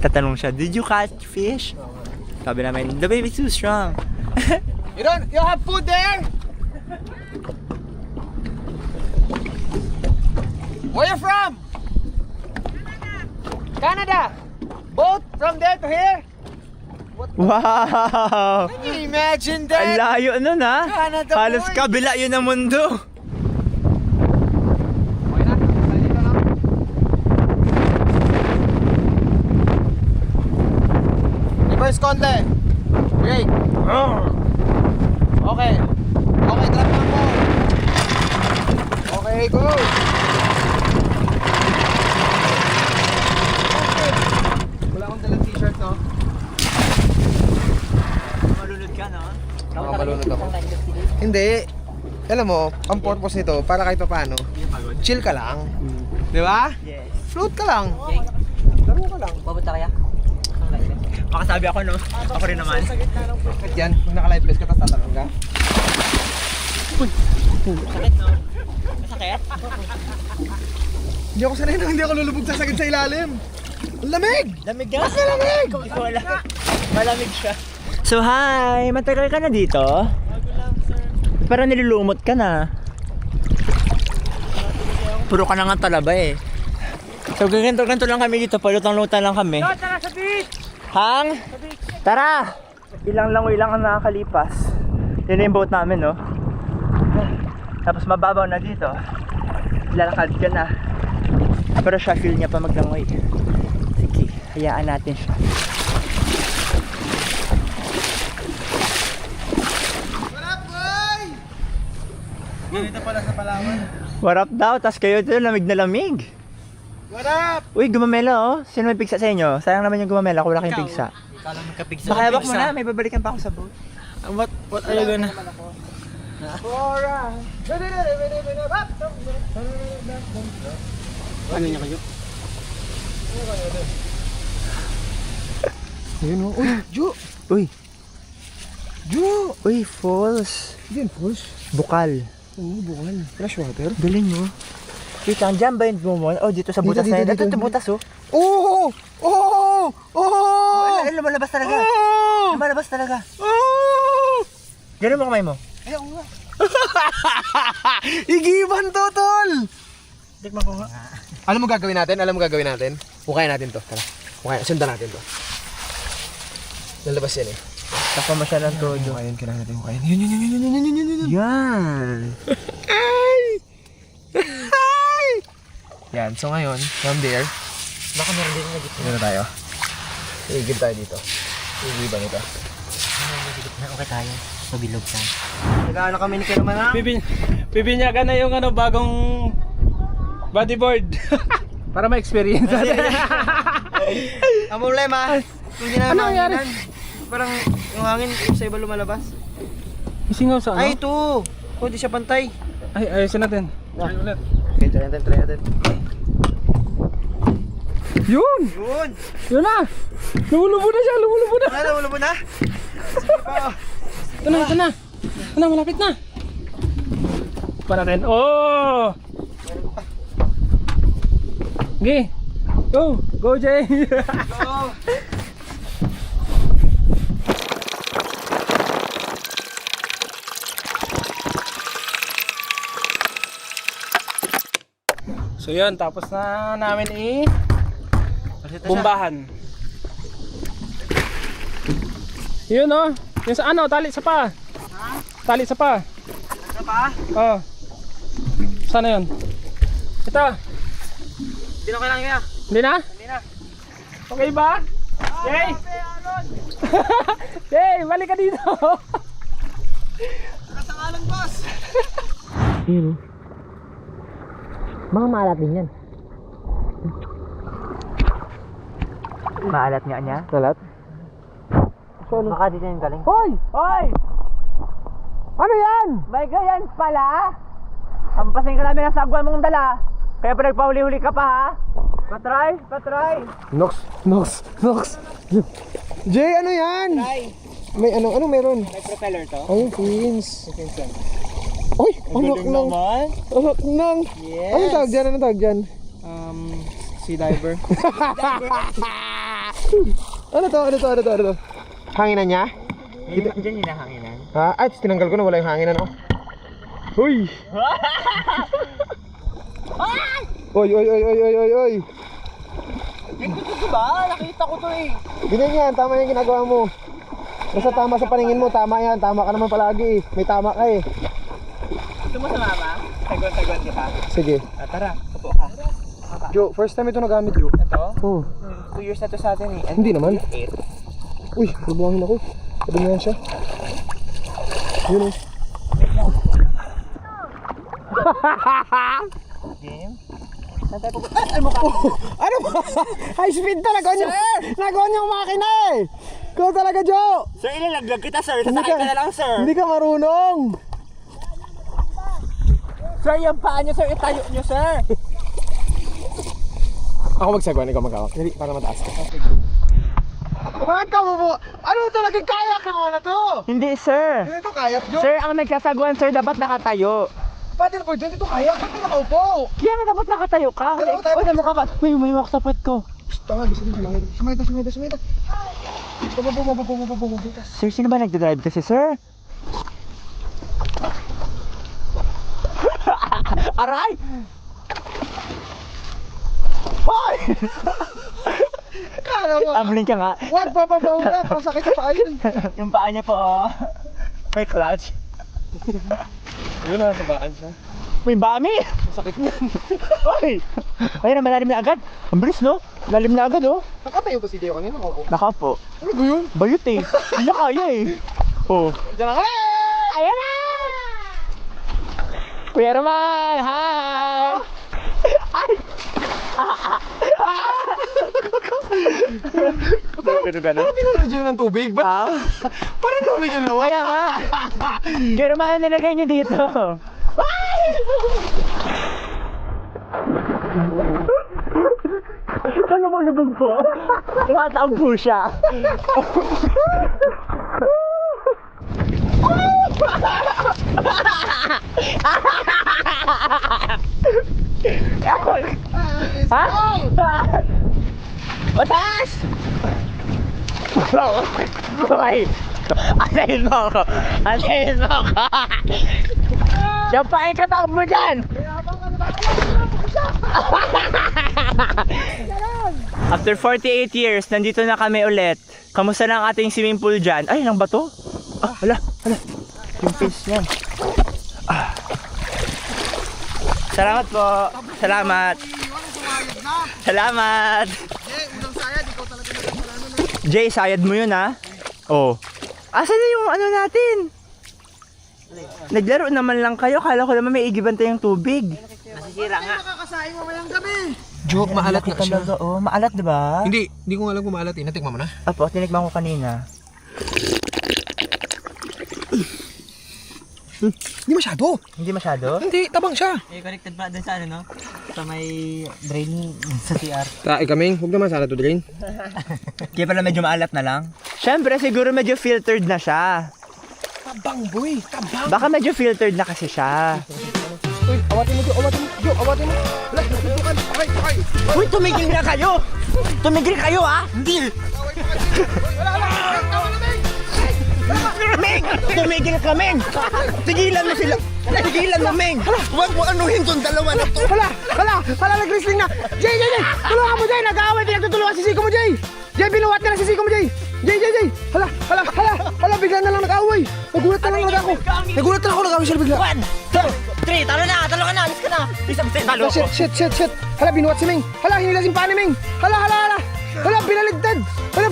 tatanong siya, did you catch fish? Sabi namin, the baby's too strong. You don't, you have food there? Where you from? Canada. Boat from there to here? Wow! Can you imagine Ang that? layo nun ha? Canada Halos boy. kabila yun ng mundo. Okay na, balik ka lang. Reverse konti. Great. Okay. Okay, drop lang po. Okay, go. Okay. Wala akong dalang t-shirt, no? Malulod ka no? Baka malunod ako. Hindi. Alam mo, ang purpose nito, para kahit pa paano, chill ka lang. Di ba? Yes. Float ka lang. Laro ka lang. Pupunta kaya? Baka sabi ako no? Ako rin naman. Bakit yan? Kung naka-live vest ka, tapos tatanong ka? Sakit no? Masakit? Hindi ako sanay na hindi ako lulubog sa sakit sa ilalim. Ang lamig! Lamig ka? Malamig! Wala. Malamig siya. So hi! Matagal ka na dito? Pero nilulumot ka na. Puro ka na nga talaba eh. So ganito-ganito lang kami dito, palutang-lutan lang kami. Tara sa beach! Hang! Tara! Ilang langoy lang ang nakakalipas. Yun na yung boat namin, no? Tapos mababaw na dito. Lalakad ka na. Pero siya, feel niya pa maglangoy. Sige, hayaan natin siya. What up, boy? Ganito pala sa Palawan. What up daw? Tas kayo dito, lamig na lamig. What up? Uy, gumamela oh. Sino may pigsa sa inyo? Sayang naman yung gumamela kung wala kayong pigsa. Kala mo kapig Pakayabak mo na, may babalikan pa ako sa boat. What, what are you gonna... Alright. Ano niya kayo? Ayun oh. Uy, Ju! Uy, Ju! uy, falls. Yan, push. Bukal. Oo, bukal. Fresh water. Galing mo. Wait lang, dyan ba yung bumon? Oh, dito sa Dito, butas dito, na yun. dito, Ito, ito, dito. butas oh. Oh! Oh! Oh! Ay, lumalabas talaga. Oh! Lumalabas talaga. Oh! Ganun mo kamay mo. Ay, oo nga. Igiban to, tol! Tikman ko nga. Alam mo gagawin natin? Alam mo gagawin natin? Hukayin natin to. Tara. Hukayin. Sundan natin to. Lalabas yan eh. Taka mo siya ng todo. Hukayin. Kailangan natin hukayin. Yun, yun, yun, yun, yun, yun, yun, yun, yun. Yan. Ay! Ay! Yan. So ngayon, from there, Baka meron din na dito. dito na tayo. Iigib tayo dito. Iigiban ito. Okay tayo. Mabilog tayo. Nag-ano kami ni Kuya Manang? Bibin, bibinyagan na yung ano, bagong bodyboard. Para ma-experience natin. Ang problema, kung hindi na Ano nangyari? parang yung hangin sa iba lumalabas. Singaw sa ano? Ay, ito! Oh, di siya pantay. Ay, ayusin natin. Try ulit. Okay, try natin, try natin. Yun! Yun! Yun na! Lumulubo na siya! Lumulubo na! Ano, mo na? Sige pa. Ito na, ito na! Ito na, malapit na! Pa natin. Oh! Okay. Go! Go, Jay! Go! so yun, tapos na namin i bumbahan. Yun oh, yung sa ano, tali sa pa. Tali sa pa. Ano pa? Oh. Sana yun? Ito. Hindi na kailangan niya. Hindi na? Hindi na. Okay ba? Jay! Jay, balik ka dito! Nakasangalan, boss! Yun. Mga maalat din yan. Maalat nga niya. Salat? Baka dito yung galing. Hoy! Hoy! Ano yan? May ganyan pala? Hampasin ka namin ang sagwa mong dala. Kaya pa nagpahuli-huli ka pa ha? Patry, patry. Nox, Nox, Nox. Jay, ano yan? May ano, ano meron? May propeller to? Ay, fins. Uy, anak ng, naman. anak ng. Anong tawag dyan? Anong tawag dyan? Um, sea diver. Ano to? Ano to? Ano to? Ano to? Hanginan niya? Diyan hinahanginan. Ha? Ay, tinanggal ko na wala yung hanginan oh. Uy! Oy, oy, oy, oy, oy, oy, oy. Ito ba? Nakita ko to eh. Ganyan yan, tama yung ginagawa mo. Basta tama sa paningin mo, tama yan. Tama ka naman palagi eh. May tama ka eh. Gusto mo sa mama? Tagon-tagon kita. Sige. Ah, tara, upo ka. Jo, first time ito nagamit, Jo. Ito? Oh, Two years na to sa atin eh. And Hindi naman. Eight. uy, nabuhangin ako. Yan siya. Yun oh. Game? Saan tayo pupunta? Ah, ano ka? Ano ba? High speed talaga niyo. Nagawa niyo ang makina eh. Ikaw talaga, Jo. Sir, ilalaglag kita sir. Sasakay ka na lang sir. Hindi ka marunong. Sir, yung paa niyo sir. Itayo niyo sir. Ako magsagwan, ikaw magkawak. Dali, para mataas ka. Bakit ka mo po? Ano talagang kaya ka mo na to? Hindi sir. Ano ito kaya, Jo? Sir, ang nagsasaguan sir dapat nakatayo. Paddle board, dito kaya. Ba't ka nakaupo? Kaya nga dapat nakatayo ka. Dalawa tayo. Uy, ano ka ba? Uy, may walk sa puwet ko. Tama, gusto din sumangit. Sumangit, sumangit, sumangit. Bumaba, nagdadrive kasi sir? Aray! Hoy! Kala mo. Ambling ka nga. Wag, papabaw na. Pasakit sa paa yun. Yung paa niya po, oh. May clutch. Yun na, sabaan siya. May bami! Masakit niyan. Hoy! Ayun, malalim na agad. Ang bilis, no? Lalim na agad, oh. Nakatayo ba si Deo kanina? Ako. Nakaupo. Ano ba yun? Bayot eh. Hindi na kaya eh. Oh. Diyan na ka. Ayan na! Kuya Roman! Hi! Ay! Ano gano'n? Pinunod yun ng tubig. Ba't Ah, parang tubig yun nawa? kaya nga. Kuya Roman, nilagay niyo dito. Ano mo lubog po? Tumataog po siya. Ha? Mataas! Hoy! Antayin mo ako! Antayin mo ako! Diyan pa ang katakbo dyan! After 48 years, nandito na kami ulit. Kamusta na ang ating swimming pool dyan? Ay, lang ba to? Ah, hala, hala. Yung face niyan. Ah. Salamat po. Salamat. Salamat. Jay, sayad mo yun ha? Oh. Asan na yung ano natin? Naglaro naman lang kayo. Kala ko naman may igiban tayong tubig. Nakakasaing mamayang gabi. Joke, maalat nga siya. Talaga, oh. Maalat, di ba? Hindi, hindi ko alam kung maalat eh. Natikman mo na? Apo, tinikman ko kanina. Hindi masyado. Hindi masyado? Hindi, tabang siya. Eh, connected pa dun sa ano, no? Sa may drain sa CR. Tae kaming, huwag naman sana to drain. Kaya pala medyo maalat na lang? Siyempre, siguro medyo filtered na siya. Tabang boy, tabang. Baka medyo filtered na kasi siya. Uy, awatin mo, awatin mo, Jo, awatin mo. Wala, natutukan. Okay, okay. Uy, tumigil na kayo! Tumigil kayo, ha? Hindi! Wala, wala, Meng! Tumigil ka, Meng! Tigilan mo sila! Tigilan mo, Meng! Huwag mo anuhin tong dalawa na to! Hala, hala, hala, nag-wrestling na. Jay, Jay, Jay, tulungan mo, Jay. Nag-aaway, pinagtutulungan si Siko mo, Jay. Jay, binuwat na lang si Siko mo, Jay. Jay, Jay, Jay. Hala, hala, hala, hala, bigla na lang nag-aaway. Nagulat na lang nag ako. Nagulat na lang ako, nag-aaway sila bigla. One, two, three, talo na, talo ka na, alis ka na! Isang talo Ah, shit, shit, shit, shit. Hala, binuwat si Ming. Hala, hinilasin pa ni Ming. Hala, hala, hala. Hala, binaligtad. Hala,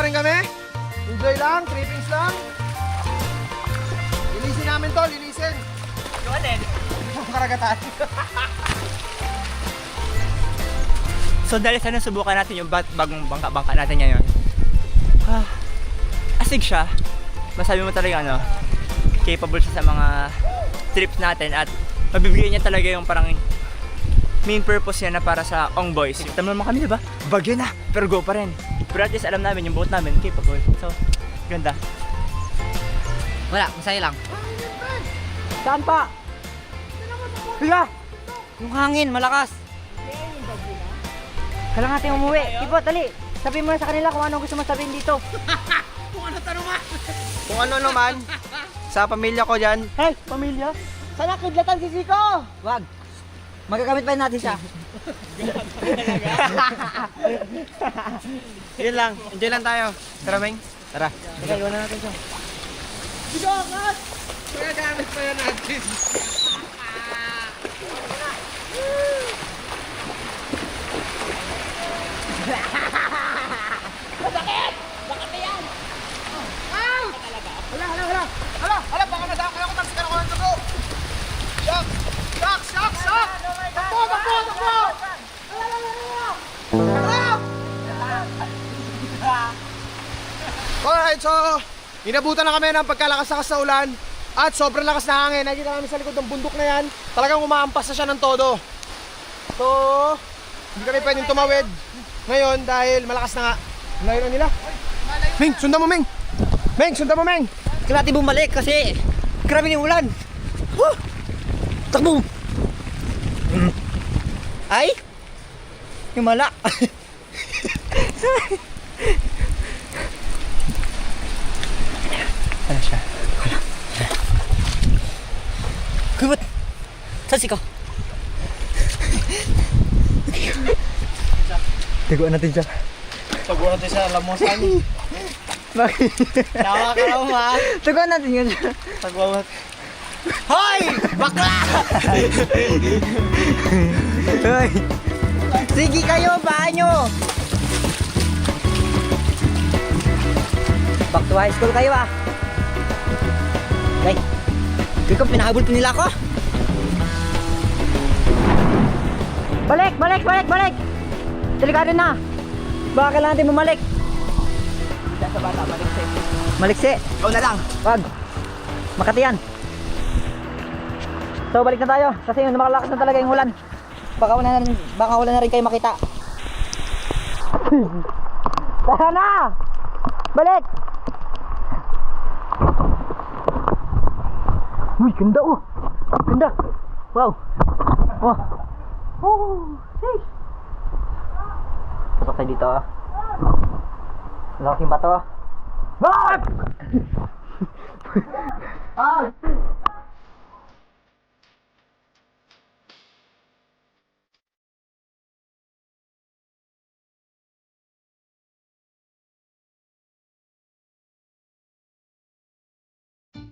pa rin kami. Enjoy lang, trippings lang. Linisin namin to, linisin. Ano din? Karagatan. So dahil sa nasubukan natin yung bat bagong bangka-bangka natin ngayon. Ah, asig siya. Masabi mo talaga ano, capable siya sa mga trips natin at mabibigyan niya talaga yung parang main purpose niya na para sa Ong Boys. Tama naman kami, di ba? Bagyo na, pero go pa rin. Pero at least alam namin yung boat namin, capable. So, ganda. Wala, masaya lang. Saan pa? Kuya! Yung hangin, malakas. Kailangan natin umuwi. Ibo, tali. Sabihin mo na sa kanila kung ano gusto mo sabihin dito. Kung ano naman, sa pamilya ko dyan, Hey, pamilya. Sana kidlatan si Siko. Wag. Magagamit pa rin natin siya. yun lang. Enjoy lang tayo. Tara, Meng. Tara. Teka, iwan na natin siya. Hala, Alright, so inabutan na kami ng pagkalakas-lakas na ulan at sobrang lakas na hangin. Nakikita namin sa likod ng bundok na yan. Talagang umaampas na siya ng todo. So, hindi kami pwedeng tumawid ngayon dahil malakas na nga. Layo na nila. Ming, sundan mo, Ming! Meng, sundan mo, Meng! Kailangan natin bumalik kasi grabe yung ulan. Huh! Takbo! Ay! Himala! Ano Kubat! Saan ka? Tiguan natin siya. Taguan natin sa lamusan. Bakit? Tawa ka lang ha! Tugon natin yun. Taguan Hoy! Bakla! Hoy! Sige kayo, baan nyo! Back to high school kayo ah! Ay! Ikaw, pinahabol pa nila ako! Balik! Balik! Balik! Balik! Delikado na! Baka kailangan natin bumalik! Sa bata, maliksi. Maliksi! Ikaw na lang. Wag. Makati yan. So balik na tayo kasi yun lumalakas na talaga yung ulan. Baka wala na rin, baka wala na rin kayo makita. Tara na! Balik! Uy, ganda oh! Ganda! Wow! Oh! Oh! Sheesh! Pasok tayo dito ah. Malaking bato ah. Ah!